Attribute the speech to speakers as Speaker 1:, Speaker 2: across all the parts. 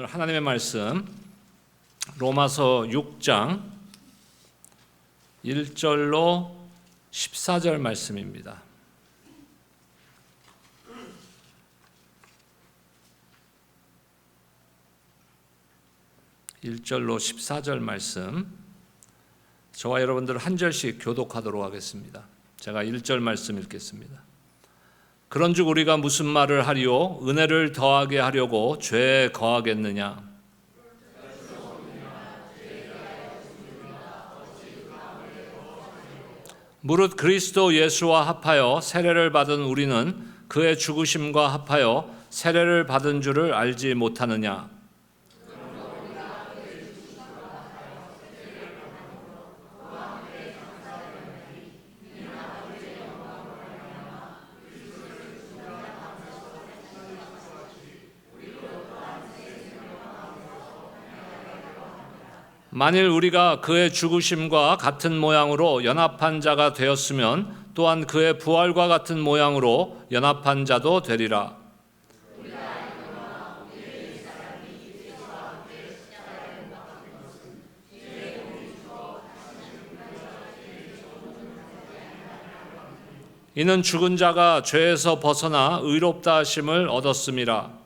Speaker 1: 오늘 하나님의 말씀 로마서 6장 1절로 14절 말씀입니다. (1절로) (14절) 말씀. 저와 여러분들 한 절씩 교독하도록 하겠습니다. 제가 (1절) 말씀 읽겠습니다 그런즉 우리가 무슨 말을 하리요? 은혜를 더하게 하려고 죄에 거하겠느냐? 무릇 그리스도 예수와 합하여 세례를 받은 우리는 그의 죽으심과 합하여 세례를 받은 줄을 알지 못하느냐 만일 우리가 그의 죽으심과 같은 모양으로 연합한 자가 되었으면 또한 그의 부활과 같은 모양으로 연합한 자도 되리라. 이는 죽은 자가 죄에서 벗어나 의롭다 하심을 얻었음이라.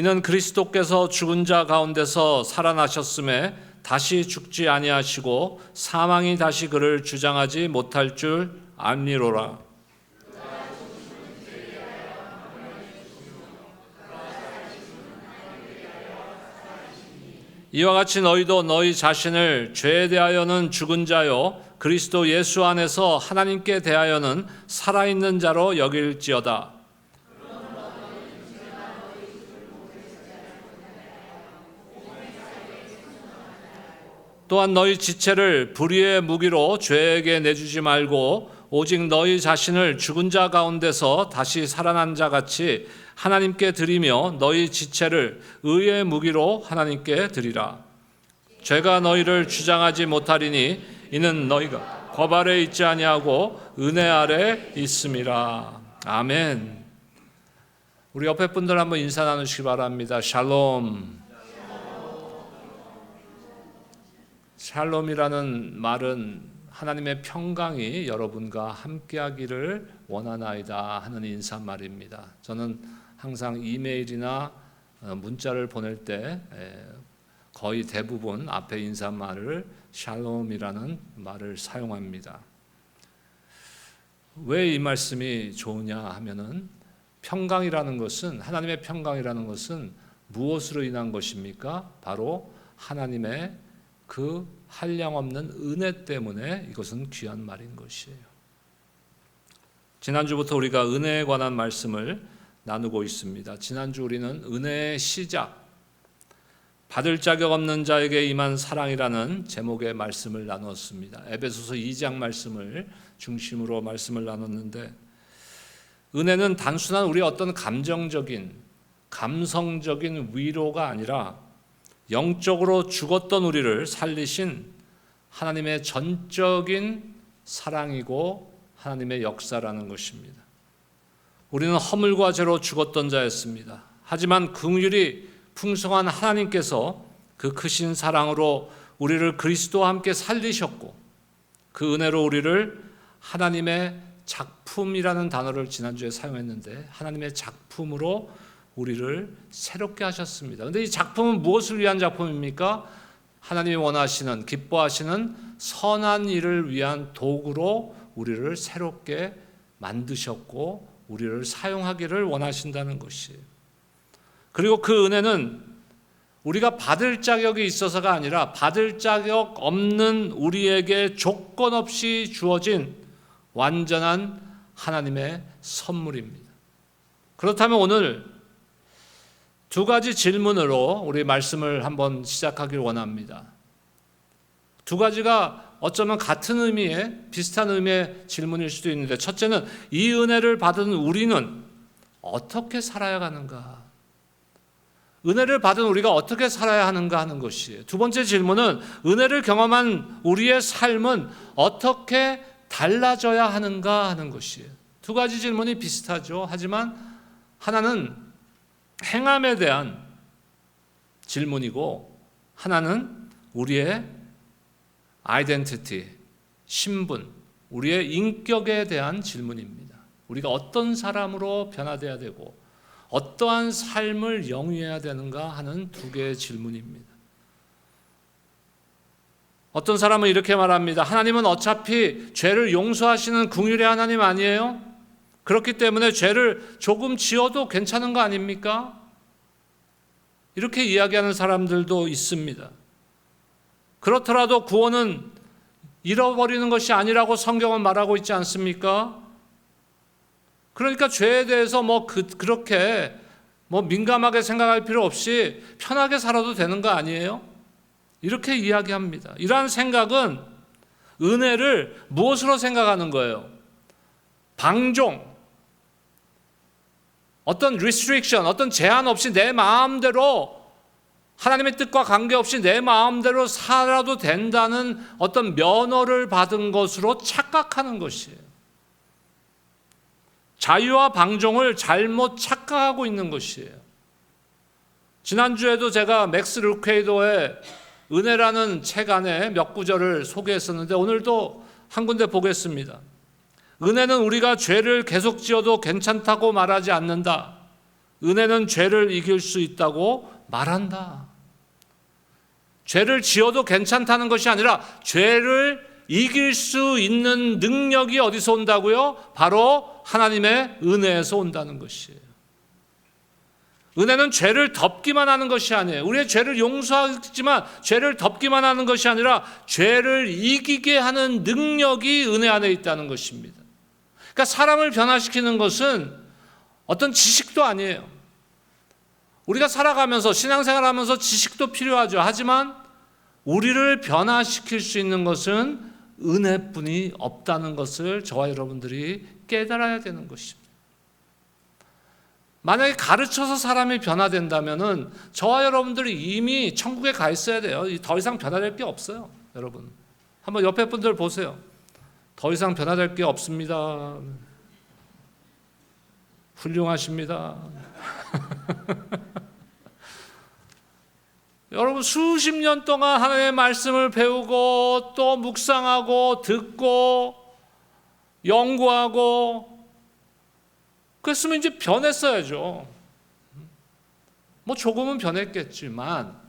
Speaker 1: 이는 그리스도께서 죽은 자 가운데서 살아나셨음에 다시 죽지 아니하시고 사망이 다시 그를 주장하지 못할 줄 압니로라. 이와 같이 너희도 너희 자신을 죄에 대하여는 죽은 자요 그리스도 예수 안에서 하나님께 대하여는 살아있는 자로 여길지어다. 또한 너희 지체를 불의의 무기로 죄에게 내주지 말고 오직 너희 자신을 죽은 자 가운데서 다시 살아난 자 같이 하나님께 드리며 너희 지체를 의의 무기로 하나님께 드리라. 죄가 너희를 주장하지 못하리니 이는 너희가 법 아래 있지 아니하고 은혜 아래 있음이라. 아멘. 우리 옆에 분들 한번 인사 나누시기 바랍니다. 샬롬. 샬롬이라는 말은 하나님의 평강이 여러분과 함께하기를 원하나이다 하는 인사말입니다. 저는 항상 이메일이나 어, 문자를 보낼 때 거의 대부분 앞에 인사말을 샬롬이라는 말을 사용합니다. 왜 이 말씀이 좋으냐 하면은 평강이라는 것은 하나님의 평강이라는 것은 무엇으로 인한 것입니까? 바로 하나님의 그 한량 없는 은혜 때문에 이것은 귀한 말인 것이에요. 지난주부터 우리가 은혜에 관한 말씀을 나누고 있습니다. 지난주 우리는 은혜의 시작, 받을 자격 없는 자에게 임한 사랑이라는 제목의 말씀을 나눴습니다. 에베소서 2장 말씀을 중심으로 말씀을 나눴는데 은혜는 단순한 우리 어떤 감정적인 감성적인 위로가 아니라 영적으로 죽었던 우리를 살리신 하나님의 전적인 사랑이고 하나님의 역사라는 것입니다. 우리는 허물과 죄로 죽었던 자였습니다. 하지만 긍휼이 풍성한 하나님께서 그 크신 사랑으로 우리를 그리스도와 함께 살리셨고 그 은혜로 우리를 하나님의 작품이라는 단어를 지난주에 사용했는데 하나님의 작품으로 우리를 새롭게 하셨습니다. 근데 이 작품은 무엇을 위한 작품입니까? 하나님이 원하시는 기뻐하시는 선한 일을 위한 도구로 우리를 새롭게 만드셨고 우리를 사용하기를 원하신다는 것이에요. 그리고 그 은혜는 우리가 받을 자격이 있어서가 아니라 받을 자격 없는 우리에게 조건 없이 주어진 완전한 하나님의 선물입니다. 그렇다면 오늘 두 가지 질문으로 우리 말씀을 한번 시작하길 원합니다. 두 가지가 어쩌면 같은 의미의 비슷한 의미의 질문일 수도 있는데 첫째는 이 은혜를 받은 우리는 어떻게 살아야 하는가? 은혜를 받은 우리가 어떻게 살아야 하는가 하는 것이에요. 두 번째 질문은 은혜를 경험한 우리의 삶은 어떻게 달라져야 하는가 하는 것이에요. 두 가지 질문이 비슷하죠. 하지만 하나는 행함에 대한 질문이고 하나는 우리의 아이덴티티, 신분, 우리의 인격에 대한 질문입니다. 우리가 어떤 사람으로 변화돼야 되고 어떠한 삶을 영위해야 되는가 하는 두 개의 질문입니다. 어떤 사람은 이렇게 말합니다. 하나님은 어차피 죄를 용서하시는 궁율의 하나님 아니에요? 그렇기 때문에 죄를 조금 지어도 괜찮은 거 아닙니까? 이렇게 이야기하는 사람들도 있습니다. 그렇더라도 구원은 잃어버리는 것이 아니라고 성경은 말하고 있지 않습니까? 그러니까 죄에 대해서 뭐 그, 그렇게 뭐 민감하게 생각할 필요 없이 편하게 살아도 되는 거 아니에요? 이렇게 이야기합니다. 이러한 생각은 은혜를 무엇으로 생각하는 거예요? 방종, 어떤 restriction, 어떤 제한 없이 내 마음대로 하나님의 뜻과 관계없이 내 마음대로 살아도 된다는 어떤 면허를 받은 것으로 착각하는 것이에요. 자유와 방종을 잘못 착각하고 있는 것이에요. 지난주에도 제가 맥스 루케이도의 은혜라는 책 안에 몇 구절을 소개했었는데 오늘도 한 군데 보겠습니다. 은혜는 우리가 죄를 계속 지어도 괜찮다고 말하지 않는다. 은혜는 죄를 이길 수 있다고 말한다. 죄를 지어도 괜찮다는 것이 아니라 죄를 이길 수 있는 능력이 어디서 온다고요? 바로 하나님의 은혜에서 온다는 것이에요. 은혜는 죄를 덮기만 하는 것이 아니에요. 우리의 죄를 용서하지만 죄를 덮기만 하는 것이 아니라 죄를 이기게 하는 능력이 은혜 안에 있다는 것입니다. 그러니까 사람을 변화시키는 것은 어떤 지식도 아니에요. 우리가 살아가면서 신앙생활 하면서 지식도 필요하죠. 하지만 우리를 변화시킬 수 있는 것은 은혜뿐이 없다는 것을 저와 여러분들이 깨달아야 되는 것입니다. 만약에 가르쳐서 사람이 변화된다면은 저와 여러분들이 이미 천국에 가 있어야 돼요. 더 이상 변화될 게 없어요, 여러분. 한번 옆에 분들 보세요. 더 이상 변화될 게 없습니다. 훌륭하십니다. 여러분 수십 년 동안 하나님의 말씀을 배우고 또 묵상하고 듣고 연구하고 그랬으면 이제 변했어야죠. 뭐 조금은 변했겠지만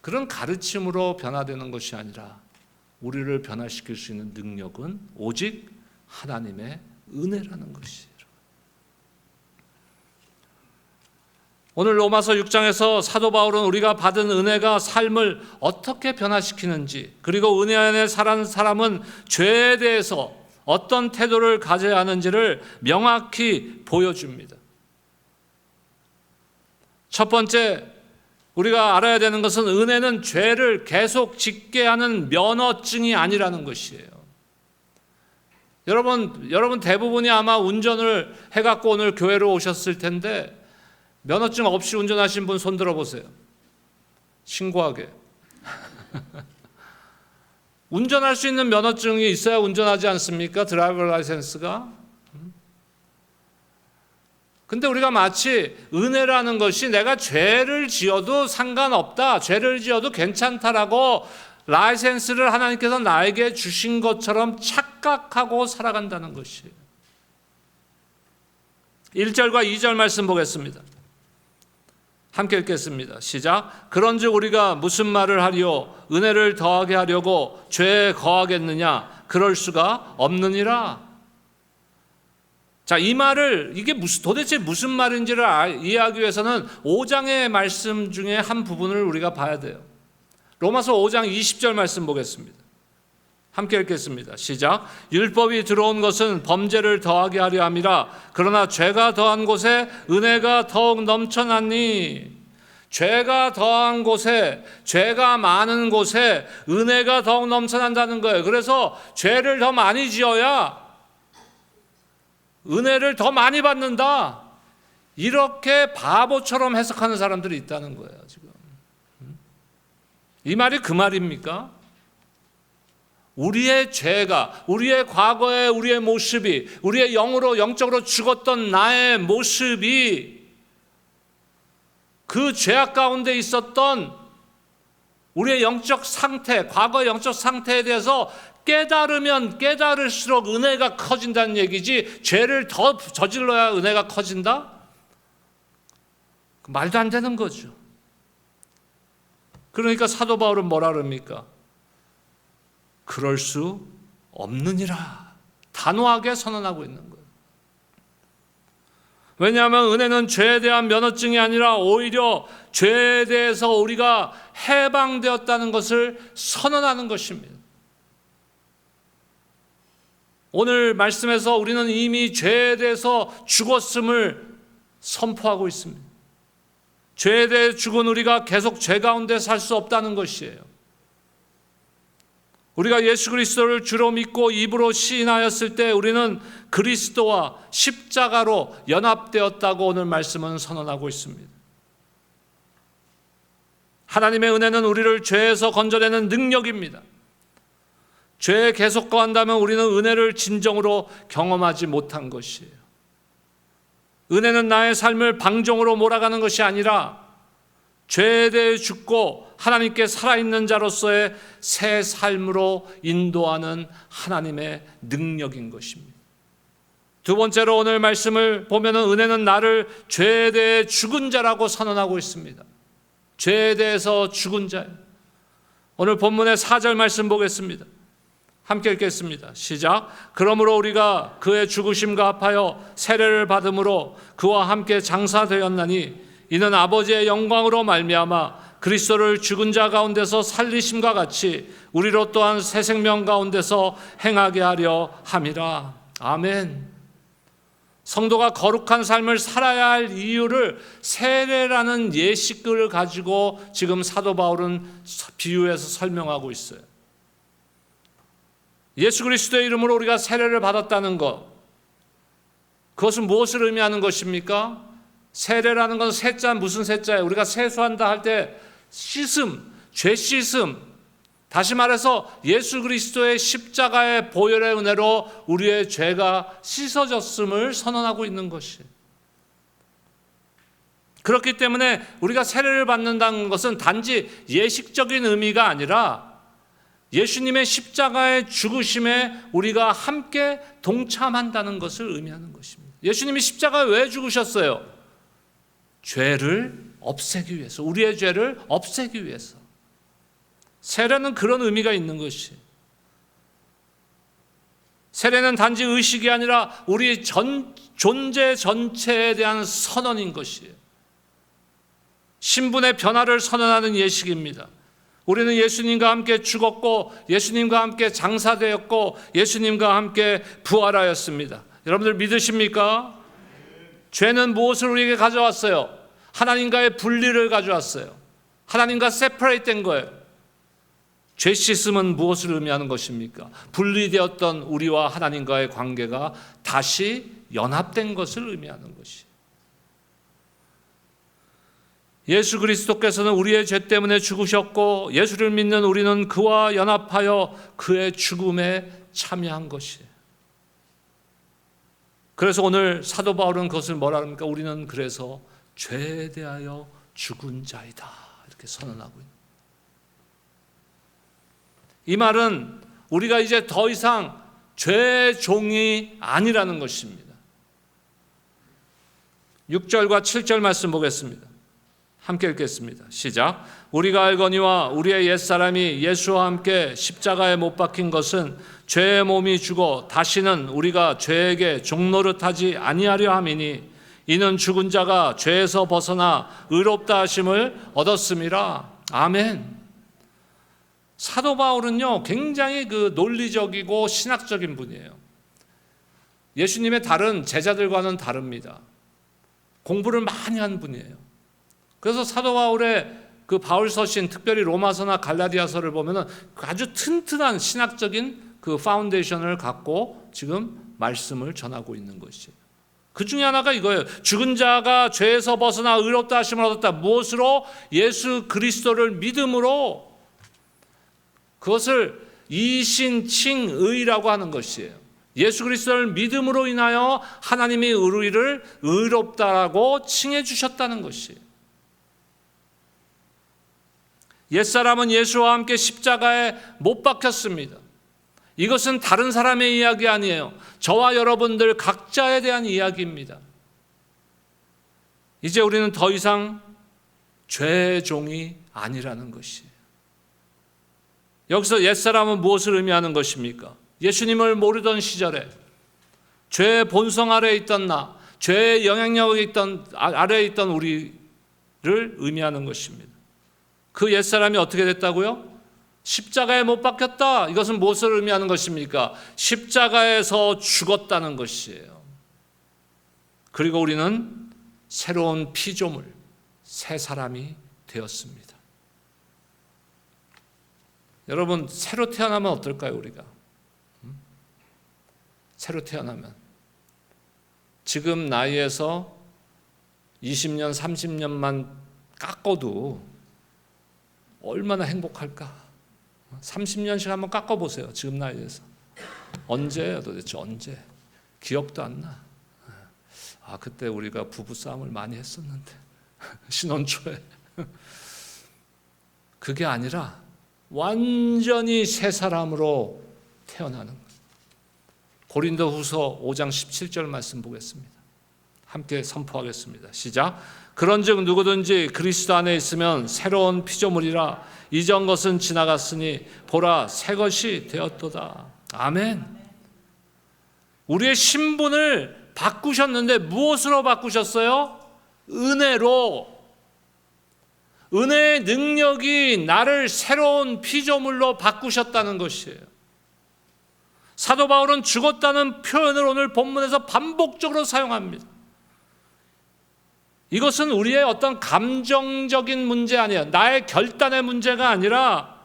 Speaker 1: 그런 가르침으로 변화되는 것이 아니라 우리를 변화시킬 수 있는 능력은 오직 하나님의 은혜라는 것이에요. 오늘 로마서 6장에서 사도 바울은 우리가 받은 은혜가 삶을 어떻게 변화시키는지 그리고 은혜 안에 살아는 사람은 죄에 대해서 어떤 태도를 가져야 하는지를 명확히 보여줍니다. 첫 번째 우리가 알아야 되는 것은 은혜는 죄를 계속 짓게 하는 면허증이 아니라는 것이에요. 여러분, 여러분 대부분이 아마 운전을 해갖고 오늘 교회로 오셨을 텐데 면허증 없이 운전하신 분 손 들어 보세요. 신고하게. 운전할 수 있는 면허증이 있어야 운전하지 않습니까? 드라이버 라이센스가. 근데 우리가 마치 은혜라는 것이 내가 죄를 지어도 상관없다, 죄를 지어도 괜찮다라고 라이센스를 하나님께서 나에게 주신 것처럼 착각하고 살아간다는 것이에요. 1절과 2절 말씀 보겠습니다. 함께 읽겠습니다. 시작. 그런즉 우리가 무슨 말을 하리요? 은혜를 더하게 하려고 죄에 거하겠느냐? 그럴 수가 없느니라. 자, 이 말을 이게 무슨 도대체 무슨 말인지를 이해하기 위해서는 5장의 말씀 중에 한 부분을 우리가 봐야 돼요. 로마서 5장 20절 말씀 보겠습니다. 함께 읽겠습니다. 시작. 율법이 들어온 것은 범죄를 더하게 하려 함이라. 그러나 죄가 더한 곳에 은혜가 더욱 넘쳐났니. 죄가 더한 곳에, 죄가 많은 곳에 은혜가 더욱 넘쳐난다는 거예요. 그래서 죄를 더 많이 지어야 은혜를 더 많이 받는다. 이렇게 바보처럼 해석하는 사람들이 있다는 거예요, 지금. 이 말이 그 말입니까? 우리의 죄가, 우리의 과거의 우리의 모습이, 우리의 영으로, 영적으로 죽었던 나의 모습이 그 죄악 가운데 있었던 우리의 영적 상태, 과거 영적 상태에 대해서 깨달으면 깨달을수록 은혜가 커진다는 얘기지, 죄를 더 저질러야 은혜가 커진다? 말도 안 되는 거죠. 그러니까 사도 바울은 뭐라 그럽니까? 그럴 수 없느니라. 단호하게 선언하고 있는 거예요. 왜냐하면 은혜는 죄에 대한 면허증이 아니라 오히려 죄에 대해서 우리가 해방되었다는 것을 선언하는 것입니다. 오늘 말씀에서 우리는 이미 죄에 대해서 죽었음을 선포하고 있습니다. 죄에 대해 죽은 우리가 계속 죄 가운데 살 수 없다는 것이에요. 우리가 예수 그리스도를 주로 믿고 입으로 시인하였을 때 우리는 그리스도와 십자가로 연합되었다고 오늘 말씀은 선언하고 있습니다. 하나님의 은혜는 우리를 죄에서 건져내는 능력입니다. 죄에 계속 거한다면 우리는 은혜를 진정으로 경험하지 못한 것이에요. 은혜는 나의 삶을 방종으로 몰아가는 것이 아니라 죄에 대해 죽고 하나님께 살아있는 자로서의 새 삶으로 인도하는 하나님의 능력인 것입니다. 두 번째로 오늘 말씀을 보면은 은혜는 나를 죄에 대해 죽은 자라고 선언하고 있습니다. 죄에 대해서 죽은 자예요. 오늘 본문의 4절 말씀 보겠습니다. 함께 읽겠습니다. 시작. 그러므로 우리가 그의 죽으심과 합하여 세례를 받음으로 그와 함께 장사되었나니 이는 아버지의 영광으로 말미암아 그리스도를 죽은 자 가운데서 살리심과 같이 우리로 또한 새 생명 가운데서 행하게 하려 함이라. 아멘. 성도가 거룩한 삶을 살아야 할 이유를 세례라는 예식을 가지고 지금 사도 바울은 비유해서 설명하고 있어요. 예수 그리스도의 이름으로 우리가 세례를 받았다는 것. 그것은 무엇을 의미하는 것입니까? 세례라는 건 세자 무슨 세자예요? 우리가 세수한다 할 때 씻음, 죄 씻음. 다시 말해서 예수 그리스도의 십자가의 보혈의 은혜로 우리의 죄가 씻어졌음을 선언하고 있는 것이. 그렇기 때문에 우리가 세례를 받는다는 것은 단지 예식적인 의미가 아니라 예수님의 십자가의 죽으심에 우리가 함께 동참한다는 것을 의미하는 것입니다. 예수님이 십자가에 왜 죽으셨어요? 죄를 없애기 위해서, 우리의 죄를 없애기 위해서. 세례는 그런 의미가 있는 것이. 세례는 단지 의식이 아니라 우리 전, 존재 전체에 대한 선언인 것이에요. 신분의 변화를 선언하는 예식입니다. 우리는 예수님과 함께 죽었고 예수님과 함께 장사되었고 예수님과 함께 부활하였습니다. 여러분들 믿으십니까? 죄는 무엇을 우리에게 가져왔어요? 하나님과의 분리를 가져왔어요. 하나님과 세퍼레이트 된 거예요. 죄 씻음은 무엇을 의미하는 것입니까? 분리되었던 우리와 하나님과의 관계가 다시 연합된 것을 의미하는 것이. 예수 그리스도께서는 우리의 죄 때문에 죽으셨고 예수를 믿는 우리는 그와 연합하여 그의 죽음에 참여한 것이에요. 그래서 오늘 사도 바울은 그것을 뭐라 합니까? 우리는 그래서 죄에 대하여 죽은 자이다. 이렇게 선언하고 있는. 이 말은 우리가 이제 더 이상 죄의 종이 아니라는 것입니다. 6절과 7절 말씀 보겠습니다. 함께 읽겠습니다. 시작. 우리가 알거니와 우리의 옛사람이 예수와 함께 십자가에 못 박힌 것은 죄의 몸이 죽어 다시는 우리가 죄에게 종노릇하지 아니하려 함이니 이는 죽은 자가 죄에서 벗어나 의롭다 하심을 얻었음이라. 아멘. 사도 바울은요, 굉장히 그 논리적이고 신학적인 분이에요. 예수님의 다른 제자들과는 다릅니다. 공부를 많이 한 분이에요. 그래서 사도 바울의 그 바울 서신, 특별히 로마서나 갈라디아서를 보면은 아주 튼튼한 신학적인 그 파운데이션을 갖고 지금 말씀을 전하고 있는 것이에요. 그 중에 하나가 이거예요. 죽은 자가 죄에서 벗어나 의롭다 하심을 얻었다. 무엇으로? 예수 그리스도를 믿음으로 그것을 이신칭의라고 하는 것이에요. 예수 그리스도를 믿음으로 인하여 하나님이 우리를 의롭다라고 칭해 주셨다는 것이에요. 옛사람은 예수와 함께 십자가에 못 박혔습니다. 이것은 다른 사람의 이야기 아니에요. 저와 여러분들 각자에 대한 이야기입니다. 이제 우리는 더 이상 죄의 종이 아니라는 것이에요. 여기서 옛사람은 무엇을 의미하는 것입니까? 예수님을 모르던 시절에 죄의 본성 아래에 있던 나, 죄의 영향력에 있던 아, 아래에 있던 우리를 의미하는 것입니다. 그 옛사람이 어떻게 됐다고요? 십자가에 못 박혔다. 이것은 무엇을 의미하는 것입니까? 십자가에서 죽었다는 것이에요. 그리고 우리는 새로운 피조물, 새 사람이 되었습니다. 여러분, 새로 태어나면 어떨까요, 우리가? 새로 태어나면. 지금 나이에서 20년, 30년만 깎아도 얼마나 행복할까? 30년씩 한번 깎아보세요. 지금 나이에서. 언제예요 도대체 언제? 기억도 안 나. 아, 그때 우리가 부부싸움을 많이 했었는데. 신혼 초에. 그게 아니라 완전히 새 사람으로 태어나는 것. 고린도 후서 5장 17절 말씀 보겠습니다. 함께 선포하겠습니다. 시작. 그런즉 누구든지 그리스도 안에 있으면 새로운 피조물이라 이전 것은 지나갔으니 보라 새 것이 되었도다. 아멘. 우리의 신분을 바꾸셨는데 무엇으로 바꾸셨어요? 은혜로. 은혜의 능력이 나를 새로운 피조물로 바꾸셨다는 것이에요. 사도 바울은 죽었다는 표현을 오늘 본문에서 반복적으로 사용합니다. 이것은 우리의 어떤 감정적인 문제 아니에요. 나의 결단의 문제가 아니라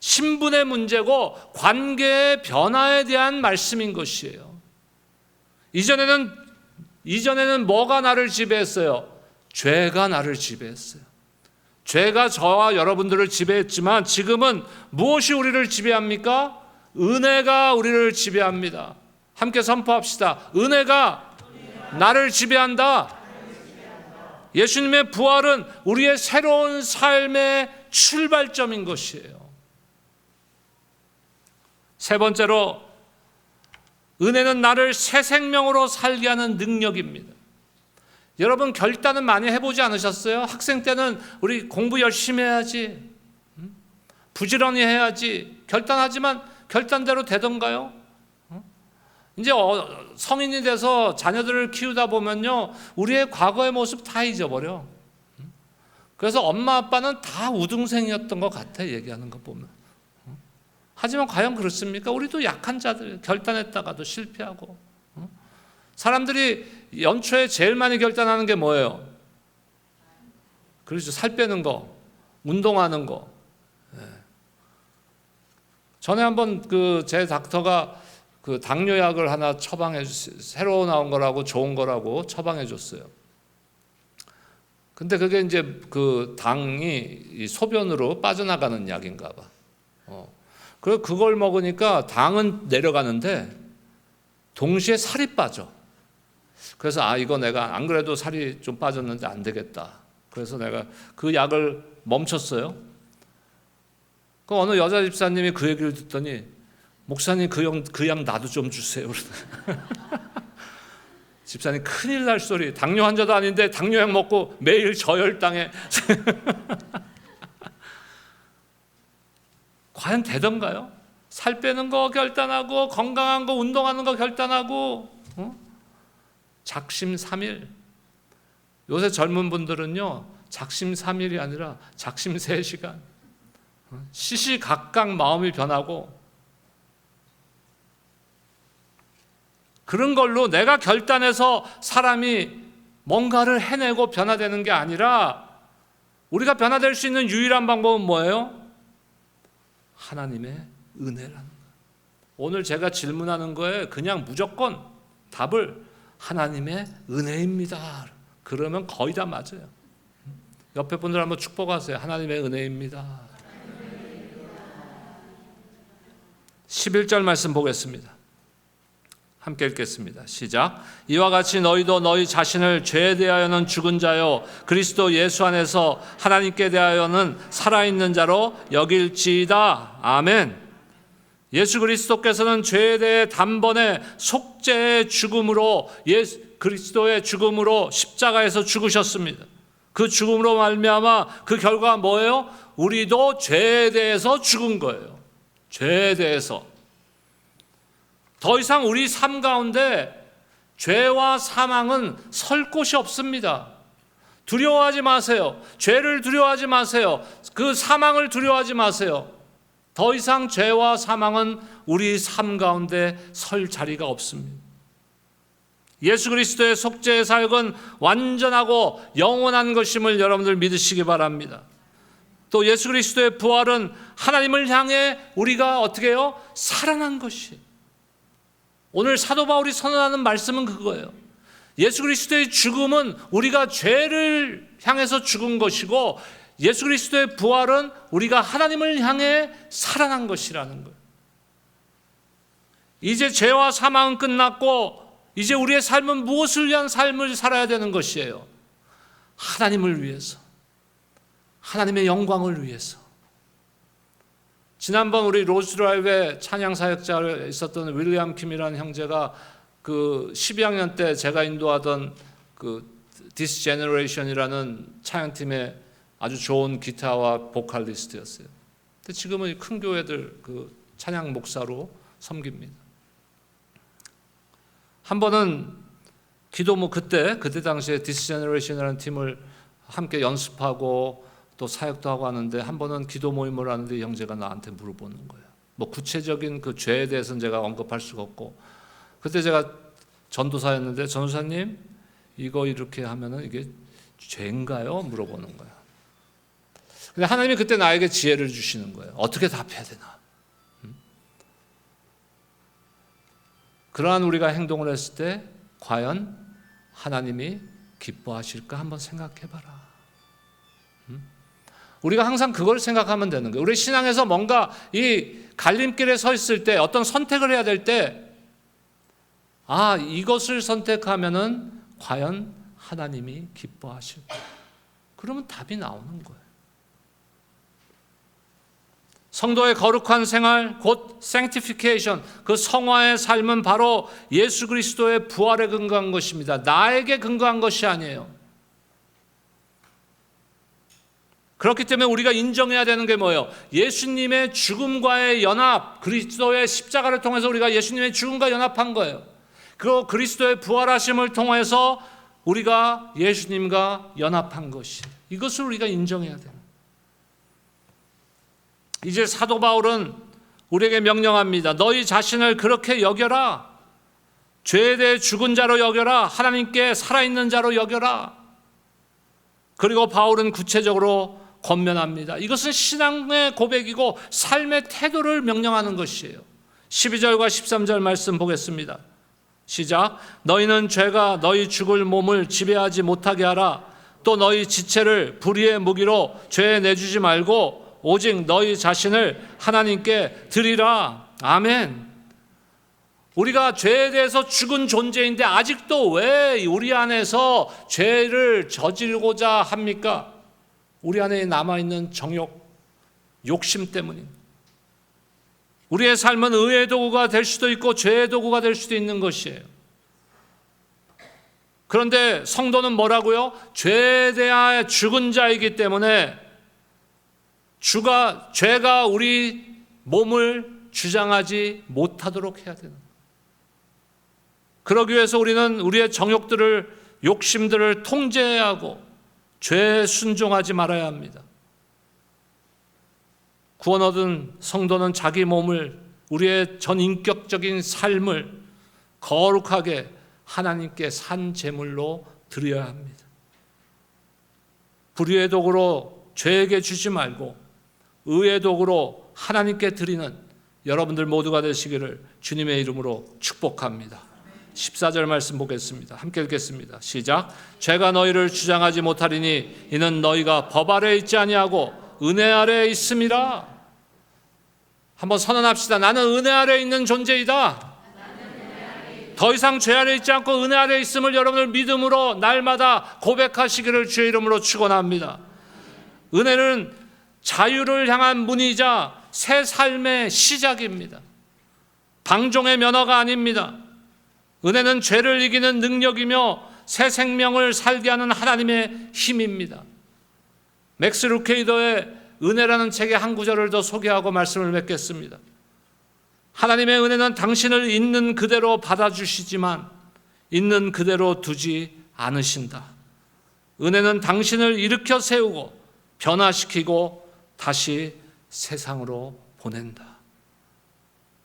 Speaker 1: 신분의 문제고 관계의 변화에 대한 말씀인 것이에요. 이전에는 이전에는 뭐가 나를 지배했어요? 죄가 나를 지배했어요. 죄가 저와 여러분들을 지배했지만 지금은 무엇이 우리를 지배합니까? 은혜가 우리를 지배합니다. 함께 선포합시다. 은혜가 나를 지배한다. 예수님의 부활은 우리의 새로운 삶의 출발점인 것이에요. 세 번째로, 은혜는 나를 새 생명으로 살게 하는 능력입니다. 여러분, 결단은 많이 해보지 않으셨어요? 학생 때는 우리 공부 열심히 해야지, 부지런히 해야지, 결단하지만 결단대로 되던가요? 이제 어, 성인이 돼서 자녀들을 키우다 보면요, 우리의 과거의 모습 다 잊어버려. 그래서 엄마 아빠는 다 우등생이었던 것 같아 얘기하는 거 보면. 하지만 과연 그렇습니까? 우리도 약한 자들 결단했다가도 실패하고. 사람들이 연초에 제일 많이 결단하는 게 뭐예요? 그렇죠. 살 빼는 거, 운동하는 거. 예. 전에 한번 그 제 닥터가 그 당뇨약을 하나 처방해. 새로 나온 거라고 좋은 거라고 처방해 줬어요. 근데 그게 이제 그 당이 소변으로 빠져나가는 약인가 봐. 어. 그리고 그걸 먹으니까 당은 내려가는데 동시에 살이 빠져. 그래서 아 이거 내가 안 그래도 살이 좀 빠졌는데 안 되겠다. 그래서 내가 그 약을 멈췄어요. 그 어느 여자 집사님이 그 얘기를 듣더니 목사님 그약 그 나도 좀 주세요. 집사님 큰일 날 소리. 당뇨 환자도 아닌데 당뇨약 먹고 매일 저혈당에 과연 되던가요? 살 빼는 거 결단하고 건강한 거 운동하는 거 결단하고 어? 작심 삼일 요새 젊은 분들은요 작심 삼일이 아니라 작심 세시간 어? 시시각각 마음이 변하고 그런 걸로 내가 결단해서 사람이 뭔가를 해내고 변화되는 게 아니라 우리가 변화될 수 있는 유일한 방법은 뭐예요? 하나님의 은혜라는 거. 오늘 제가 질문하는 거에 그냥 무조건 답을 하나님의 은혜입니다. 그러면 거의 다 맞아요. 옆에 분들 한번 축복하세요. 하나님의 은혜입니다. 11절 말씀 보겠습니다. 함께 읽겠습니다. 시작. 이와 같이 너희도 너희 자신을 죄에 대하여는 죽은 자요 그리스도 예수 안에서 하나님께 대하여는 살아있는 자로 여길지이다. 아멘. 예수 그리스도께서는 죄에 대해 단번에 속죄의 죽음으로 예수 그리스도의 죽음으로 십자가에서 죽으셨습니다. 그 죽음으로 말미암아 그 결과 뭐예요? 우리도 죄에 대해서 죽은 거예요. 죄에 대해서. 더 이상 우리 삶 가운데 죄와 사망은 설 곳이 없습니다. 두려워하지 마세요. 죄를 두려워하지 마세요. 그 사망을 두려워하지 마세요. 더 이상 죄와 사망은 우리 삶 가운데 설 자리가 없습니다. 예수 그리스도의 속죄의 살건 완전하고 영원한 것임을 여러분들 믿으시기 바랍니다. 또 예수 그리스도의 부활은 하나님을 향해 우리가 어떻게 해요? 살아난 것이. 오늘 사도 바울이 선언하는 말씀은 그거예요. 예수 그리스도의 죽음은 우리가 죄를 향해서 죽은 것이고 예수 그리스도의 부활은 우리가 하나님을 향해 살아난 것이라는 거예요. 이제 죄와 사망은 끝났고 이제 우리의 삶은 무엇을 위한 삶을 살아야 되는 것이에요. 하나님을 위해서. 하나님의 영광을 위해서. 지난번 우리 로즈드라이브에 찬양 사역자로 있었던 윌리엄 킴이라는 형제가 그 12학년 때 제가 인도하던 그 This Generation이라는 찬양팀의 아주 좋은 기타와 보컬리스트였어요. 근데 지금은 큰 교회들 그 찬양 목사로 섬깁니다. 한 번은 기도 뭐 그때 그때 당시에 This Generation이라는 팀을 함께 연습하고 또 사역도 하고 하는데 한 번은 기도 모임을 하는데 형제가 나한테 물어보는 거예요. 뭐 구체적인 그 죄에 대해서는 제가 언급할 수가 없고 그때 제가 전도사였는데 전도사님 이거 이렇게 하면은 이게 죄인가요? 물어보는 거예요. 근데 하나님이 그때 나에게 지혜를 주시는 거예요. 어떻게 답해야 되나? 음? 그러한 우리가 행동을 했을 때 과연 하나님이 기뻐하실까 한번 생각해 봐라. 우리가 항상 그걸 생각하면 되는 거예요. 우리 신앙에서 뭔가 이 갈림길에 서 있을 때 어떤 선택을 해야 될 때, 아, 이것을 선택하면은 과연 하나님이 기뻐하실까? 그러면 답이 나오는 거예요. 성도의 거룩한 생활, 곧 sanctification, 그 성화의 삶은 바로 예수 그리스도의 부활에 근거한 것입니다. 나에게 근거한 것이 아니에요. 그렇기 때문에 우리가 인정해야 되는 게 뭐예요? 예수님의 죽음과의 연합, 그리스도의 십자가를 통해서 우리가 예수님의 죽음과 연합한 거예요. 그 그리스도의 부활하심을 통해서 우리가 예수님과 연합한 것이 이것을 우리가 인정해야 돼요. 이제 사도 바울은 우리에게 명령합니다. 너희 자신을 그렇게 여겨라. 죄에 대해 죽은 자로 여겨라. 하나님께 살아있는 자로 여겨라. 그리고 바울은 구체적으로 권면합니다. 이것은 신앙의 고백이고 삶의 태도를 명령하는 것이에요. 12절과 13절 말씀 보겠습니다. 시작. 너희는 죄가 너희 죽을 몸을 지배하지 못하게 하라. 또 너희 지체를 불의의 무기로 죄에 내주지 말고 오직 너희 자신을 하나님께 드리라. 아멘. 우리가 죄에 대해서 죽은 존재인데 아직도 왜 우리 안에서 죄를 저지르고자 합니까? 우리 안에 남아있는 정욕, 욕심 때문입니다. 우리의 삶은 의의 도구가 될 수도 있고 죄의 도구가 될 수도 있는 것이에요. 그런데 성도는 뭐라고요? 죄에 대하여 죽은 자이기 때문에 주가 죄가 우리 몸을 주장하지 못하도록 해야 되는 그러기 위해서 우리는 우리의 정욕들을 욕심들을 통제해야 하고 죄에 순종하지 말아야 합니다. 구원 얻은 성도는 자기 몸을 우리의 전인격적인 삶을 거룩하게 하나님께 산 제물로 드려야 합니다. 불의의 도구로 죄에게 주지 말고 의의 도구로 하나님께 드리는 여러분들 모두가 되시기를 주님의 이름으로 축복합니다. 14절 말씀 보겠습니다. 함께 읽겠습니다. 시작. 죄가 너희를 주장하지 못하리니 이는 너희가 법 아래 있지 아니하고 은혜 아래 있음이라. 한번 선언합시다. 나는 은혜 아래 있는 존재이다. 더 이상 죄 아래 있지 않고 은혜 아래 있음을 여러분을 믿음으로 날마다 고백하시기를 주의 이름으로 축원합니다. 은혜는 자유를 향한 문이자 새 삶의 시작입니다. 방종의 면허가 아닙니다. 은혜는 죄를 이기는 능력이며 새 생명을 살게 하는 하나님의 힘입니다. 맥스 루케이더의 은혜라는 책의 한 구절을 더 소개하고 말씀을 맺겠습니다. 하나님의 은혜는 당신을 있는 그대로 받아주시지만 있는 그대로 두지 않으신다. 은혜는 당신을 일으켜 세우고 변화시키고 다시 세상으로 보낸다.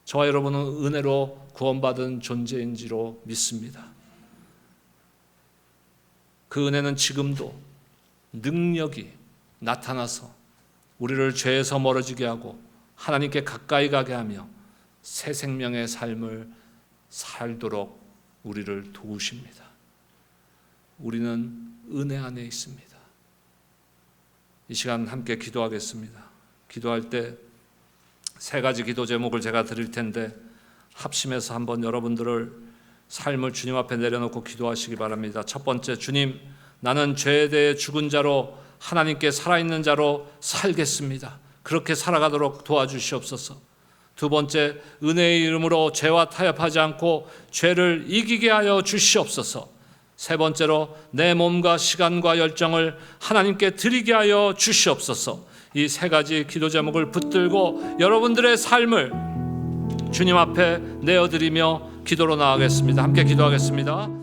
Speaker 1: 저와 여러분은 은혜로 구원받은 존재인지로 믿습니다. 그 은혜는 지금도 능력이 나타나서 우리를 죄에서 멀어지게 하고 하나님께 가까이 가게 하며 새 생명의 삶을 살도록 우리를 도우십니다. 우리는 은혜 안에 있습니다. 이 시간 함께 기도하겠습니다. 기도할 때 세 가지 기도 제목을 제가 드릴 텐데 합심해서 한번 여러분들을 삶을 주님 앞에 내려놓고 기도하시기 바랍니다. 첫 번째, 주님, 나는 죄에 대해 죽은 자로 하나님께 살아있는 자로 살겠습니다. 그렇게 살아가도록 도와주시옵소서. 두 번째, 은혜의 이름으로 죄와 타협하지 않고 죄를 이기게 하여 주시옵소서. 세 번째로, 내 몸과 시간과 열정을 하나님께 드리게 하여 주시옵소서. 이 세 가지 기도 제목을 붙들고 여러분들의 삶을 주님 앞에 내어드리며 기도로 나아가겠습니다. 함께 기도하겠습니다.